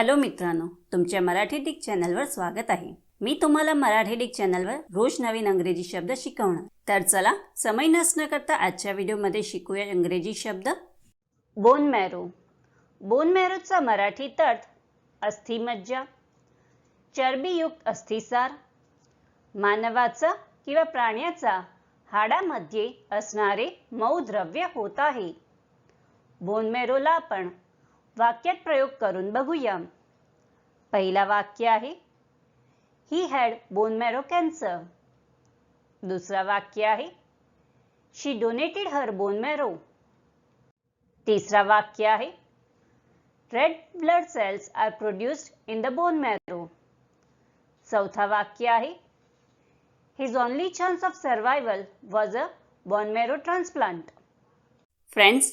Hello मित्रांनो तुमच्या Marathi Dick चॅनलवर स्वागत आहे. मी तुम्हाला मराठी डिक चॅनलवर रोज नवीन अंग्रेजी शब्द शिकवणार. तर चला समय नसणं करता आजच्या व्हिडिओमध्ये शिकूया इंग्रजी शब्द. Bone marrow. बोन मॅरोचा मराठीत अर्थ अस्थिमज्जा. चरबीयुक्त अस्थिसार. मानवाचा किंवा प्राण्याचा हाडामध्ये असणारे मऊ द्रव्य होत आहे. बोन मॅरोला आपण वाक्यात प्रयोग करून बघूया. पहिला वाक्य आहे he had bone marrow cancer दुसरा वाक्य आहे she donated her bone marrow तिसरा वाक्य आहे red blood cells are produced in the bone marrow चौथा वाक्य आहे his only chance of survival was a bone marrow transplant friends